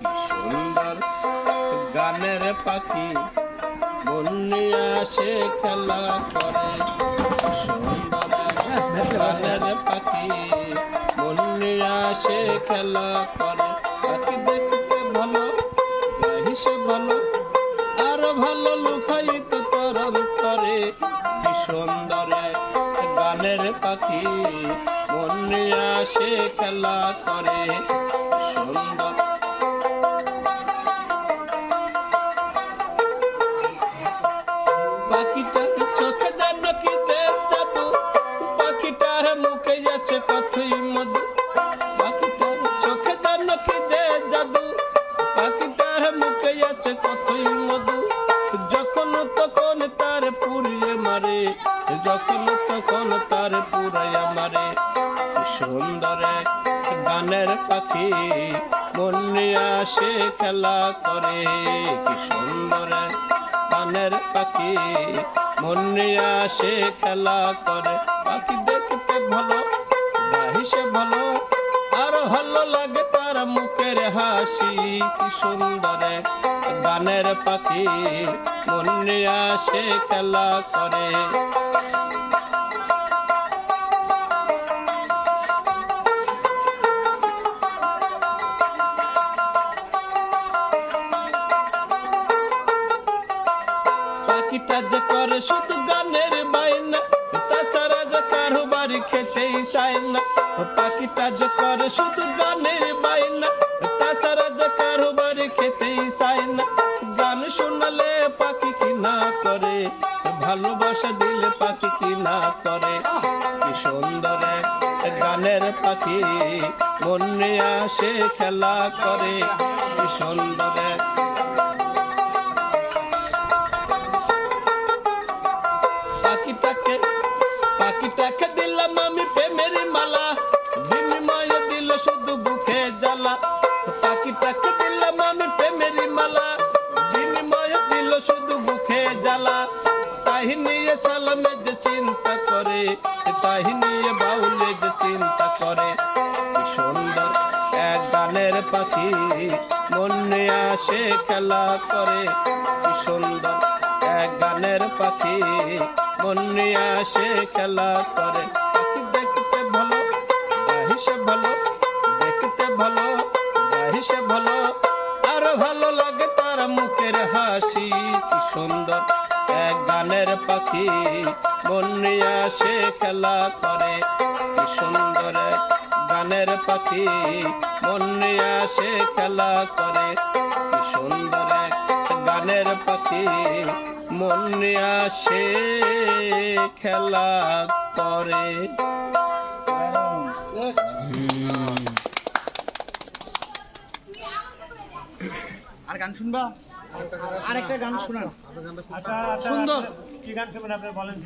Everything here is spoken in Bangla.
কি সুন্দর গানের পাখি। বন্যা সে খেলা করে। সুন্দর গানের পাখি। বন্যা সে খেলা করে। পাখি দেখতে ভালো হিসে ভালো। আর ভালো লুকাইতে তোর অন্তরে কি সুন্দরে গানের পাখি। মনিয়া সে খেলা করে। সুন্দর পাখিটার চোখে যেন কি জাদু। পাখিটার মুখে যাচ্ছে কথই মধু। পাখিটার চোখে যেন কি জাদু। পাখিটার মুখে আছে কথই মধু। যখন তখন তার পুরিয়ে মারে। যখন তখন তার পুরাইয়া মারে। সুন্দর গানের পাখি মনে আসে খেলা করে। কি সুন্দর গানের পাখি। মনে আসে খেলা করে। পাখি দেখতে ভালো হিসে ভালো। আর ভালো লাগে তার মুখের হাসি। কি সুন্দর গানের পাখি। মনে আসে খেলা করে। পাখিটা যে করে শুধু গানের বাইনা তাছাড়া যে কারও বাড়ি খেতেই চায় না। পাখিটা যে করে শুধু গানের বাইনা তাছাড়া যে কারও বাড়ি খেতেই চায় না। গান শোনালে পাখি কি না করে, ভালোবাসা দিলে পাখি কি না করে। কি সুন্দর গানের পাখি, মনে আসে খেলা করে। কি সুন্দর পাখিটাকে দিলাম আমি প্রেমের মালা বিনিময়ে দিল শুধু বুকে জ্বালা পাখিটাকে দিলাম আমি প্রেমের মালা বিনিময়ে দিল শুধু বুকে জ্বালা তাই নিয়ে চালামে যে চিন্তা করে তাই নিয়ে বাউলে যে চিন্তা করে সুন্দর এক গানের পাখি, মনে আসে খেলা করে। সুন্দর গানের পাখি। মনে আসে খেলা করে। পাখি দেখতে ভালো হিসে ভালো, দেখতে ভালো হিসে ভালো। আর ভালো লাগে তার মুখের হাসি, কি সুন্দর এক গানের পাখি। মনে আসে খেলা করে, কি সুন্দর গানের পাখি। মনে আসে খেলা করে, কি সুন্দর এক গানের পাখি মনে আসে খেলা করে। আর গান শুনবা? আরেকটা গান শোনান। আচ্ছা আচ্ছা সুন্দর। কি গান শুনবেন আপনি বলেন